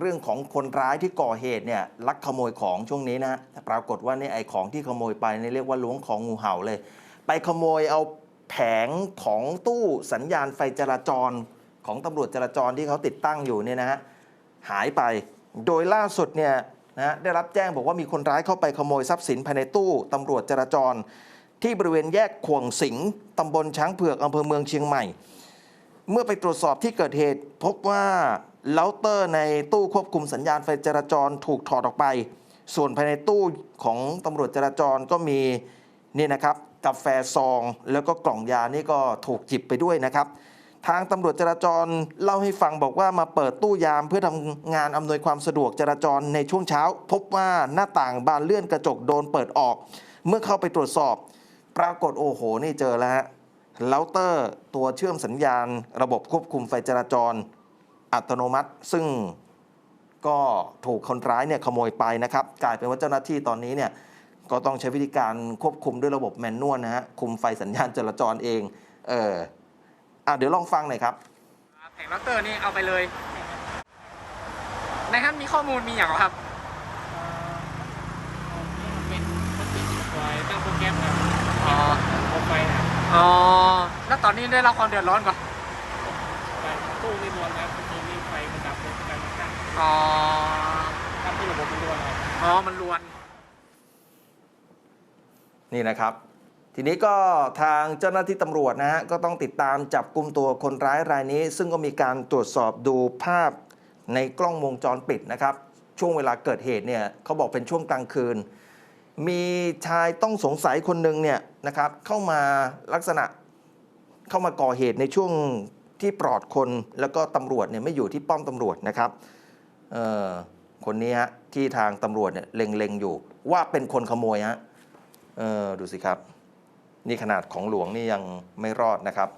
เรื่องของคนร้ายที่ก่อเหตุเนี่ยลักขโมยของช่วงนี้นะปรากฏว่านี่ไอ้ของที่ขโมยไปเนี่เรียกว่าล้วงของงูเห่าเลย ไปขโมยเอาแผงของตู้สัญญาณไฟจราจรของตำรวจจราจรที่เขาติดตั้งอยู่เนี่ยนะฮะหายไป โดยล่าสุดเนี่ยนะได้รับแจ้งบอกว่ามีคนร้ายเข้าไปขโมยทรัพย์สินภายในตู้ตำรวจจราจร ที่บริเวณแยกขวงสิงห์ตำบลช้างเผือกอำเภอเมืองเชียงใหม่ เมื่อไปตรวจสอบที่เกิดเหตุ พบว่าเลาเตอร์ในตู้ควบคุมสัญญาณไฟจราจรถูกถอดออกไป ส่วนภายในตู้ของตำรวจจราจรก็มีนี่นะครับกาแฟซอง แล้วก็กล่องยานี่ก็ถูกจิบไปด้วยนะครับ ทางตำรวจจราจรเล่าให้ฟังบอกว่ามาเปิดตู้ยามเพื่อทำงานอำนวยความสะดวกจราจรในช่วงเช้า พบว่าหน้าต่างบานเลื่อนกระจกโดนเปิดออก เมื่อเข้าไปตรวจสอบ ปรากฏโอ้โหนี่เจอแล้วฮะ เลาเตอร์ตัวเชื่อมสัญญาณ ระบบควบคุมไฟจราจร อัตโนมัติ ซึ่งก็ถูกคนร้ายเนี่ยขโมยไปนะครับ กลายเป็นว่าเจ้าหน้าที่ตอนนี้เนี่ยก็ต้องใช้วิธีการควบคุมด้วยระบบแมนนวลนะฮะคุมไฟสัญญาณจราจรเอง เอออะเดี๋ยวลองฟังหน่อยครับแผงลอตเตอร์นี่เอาไปเลยในนั้นมีข้อมูลมีอย่างเหรอครับเป็นมันเป็นไฟตั้งโปรแกรมครับอ๋อเอาไฟนะอ๋อแล้วต อนนี้ได้รับความเดือดร้อนก่อนไฟตู้ไม่รวนครับบางทีนี่ไฟมันดับเลยไฟมันตั้งอ๋อตั้งที่ระบบมันรวนครับอ๋อมันรวน นี่นะครับ ทีนี้ก็ทางเจ้าหน้าที่ตำรวจนะฮะก็ต้องติดตามจับกลุ่มตัวคนร้ายรายนี้ ซึ่งก็มีการตรวจสอบดูภาพในกล้องวงจรปิดนะครับ ช่วงเวลาเกิดเหตุเนี่ยเขาบอกเป็นช่วงกลางคืน มีชายต้องสงสัยคนหนึ่งเนี่ยนะครับเข้ามาลักษณะ เข้ามาก่อเหตุในช่วงที่ปลอดคน แล้วก็ตำรวจเนี่ยไม่อยู่ที่ป้อมตำรวจนะครับเอ่อคนนี้ฮะที่ทางตำรวจเนี่ยเล็งๆอยู่ ว่าเป็นคนขโมยฮะเออดูสิครับ นี่ขนาดของหลวงนี่ยังไม่รอดนะครับ